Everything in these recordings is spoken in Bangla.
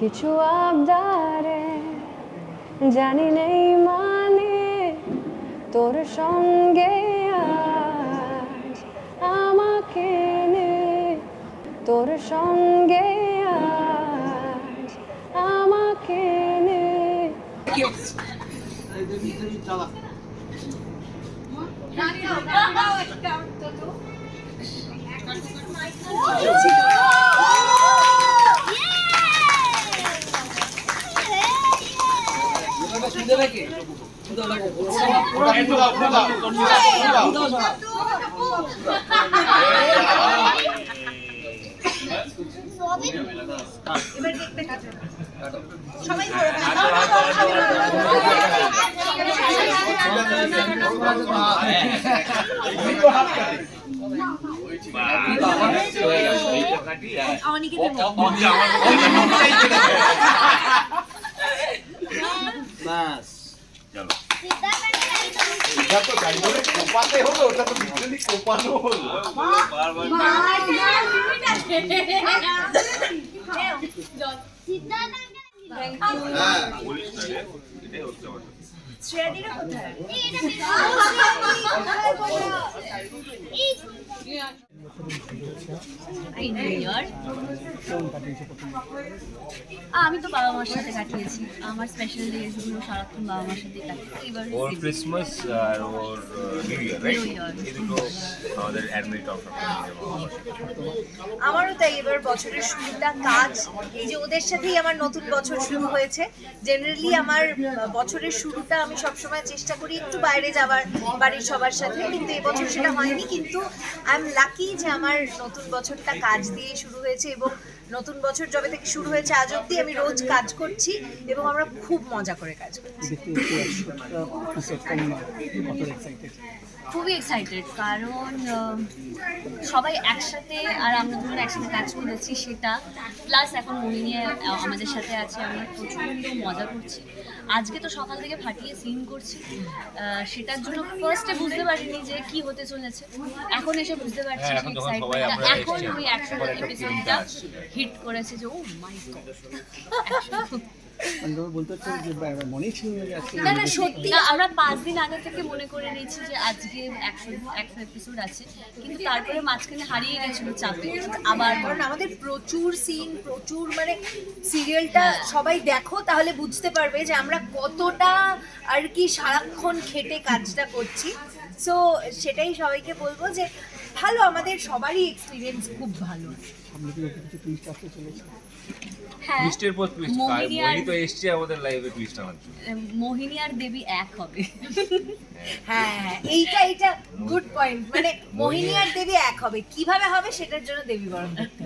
কিছু আবদারে জানি নেই মানে তোর সঙ্গে আজ আমাকে নে তোর সঙ্গে আজ আমাকে নে সবাই অনেকে এটা তো গাড়ি কোপাতে হলো ওটা তো লিটারালি কোপানো হলো হ্যাঁ আমি তো বাবা মার সাথে কাটিয়েছি। আমার স্পেশাল ডেজগুলো সারাক্ষণ বাবা মার সাথে কাটিয়েছি। ওর ক্রিসমাস আর ওর নিউ ইয়ার রাইট এই দুটো আমাদের অ্যাডমিট অফ আমারও তাই এবার বছরের শুরুটা কাজ। এই যে ওদের সাথেই আমার নতুন বছর শুরু হয়েছে। জেনারেলি আমার বছরের শুরুটা আমি সবসময় চেষ্টা করি একটু বাইরে যাওয়ার, বাড়ির সবার সাথে। কিন্তু এবছর সেটা হয়নি, কিন্তু আই এম লাকি যে আমার নতুন বছরটা কাজ দিয়ে শুরু হয়েছে এবং নতুন বছর যবে থেকে শুরু হয়েছে আজ অব্দি আমি রোজ কাজ করছি এবং আমরা খুব মজা করে কাজ করছি। খুবই এক্সাইটেড কারণ সবাই একসাথে আর আমরা দুজন একসাথে কাজ করেছি সেটা প্লাস এখন মোহিনী আমাদের সাথে আছে আমরা প্রচণ্ড মজা করছি। আজকে তো সকাল থেকে ফাটিয়ে সিন করছি। সেটার জন্য ফার্স্টে বুঝতে পারিনি যে কি হতে চলেছে। এখন এসে বুঝতে পারছি হ্যাঁ, এখন ওই একশো এপিসোডটা হিট করেছে যে ও মাই আমি বলতে চাচ্ছি যে মনেই ছিল না না না সত্যি আমরা পাঁচ দিন আগে থেকে মনে করে নিয়েছি যে আজকে একশো একশো এপিসোড আছে কিন্তু তারপরে মাঝখানে হারিয়ে গেছিল চাপে। আবার কারণ আমাদের প্রচুর সিন প্রচুর মানে সিরিয়ালটা সবাই দেখো তাহলে বুঝতে পারবে যে আমরা কতটা আর কি সারাক্ষণ খেটে কাজটা করছি। সো সেটাই সবাইকে বলব যে ভালো আমাদের সবারই এক্সপিরিয়েন্স খুব ভালো। হ্যাঁ টুইস্টের পর টুইস্ট মোহিনী আর তো এসছে আমাদের লাইভে টুইস্ট আনার জন্য। মোহিনী আর দেবী এক হবে। হ্যাঁ। এইটা এইটা গুড পয়েন্ট মানে মোহিনী আর দেবী এক হবে। কীভাবে হবে সেটার জন্য দেবী বরণ করতে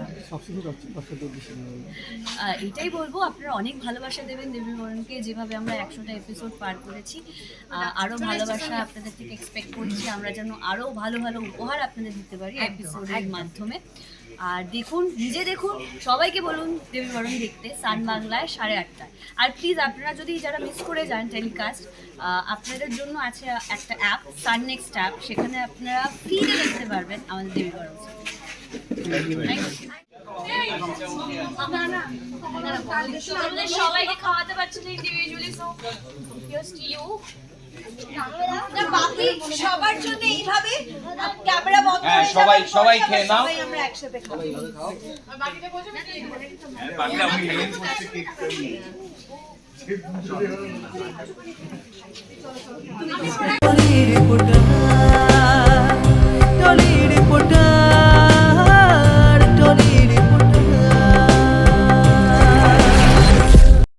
এটাই বলব আপনারা অনেক ভালোবাসা দেবেন দেবী বরণকে যেভাবে আমরা একশোটা এপিসোড পার করেছি আহ, আরও ভালোবাসা আপনাদের থেকে এক্সপেক্ট করছি। আমরা যেন আরও ভালো ভালো উপহার আপনাদের দিতে পারি এপিসোডের মাধ্যমে। আর দেখুন নিজে দেখুন সবাইকে বলুন দেবী বরণ দেখতে সান বাংলায় সাড়ে আটটায়। আর প্লিজ আপনারা যদি যারা মিস করে যান টেলিকাস্ট আপনাদের জন্য আছে একটা অ্যাপ সান নেক্সট অ্যাপ সেখানে আপনারা ফ্রিতে দেখতে পারবেন আমাদের দেবী বরণ সবাইকে খাওয়াতে পারছি না ইন্ডিভিজুয়ালি সো হিয়ার্স ইউ না, বাকি সবার জন্য এইভাবে ক্যামেরা বন্ধ হ্যাঁ, সবাই- সবাই খেয়ে নাও। সবাই আমরা একসাথে খাব। আমি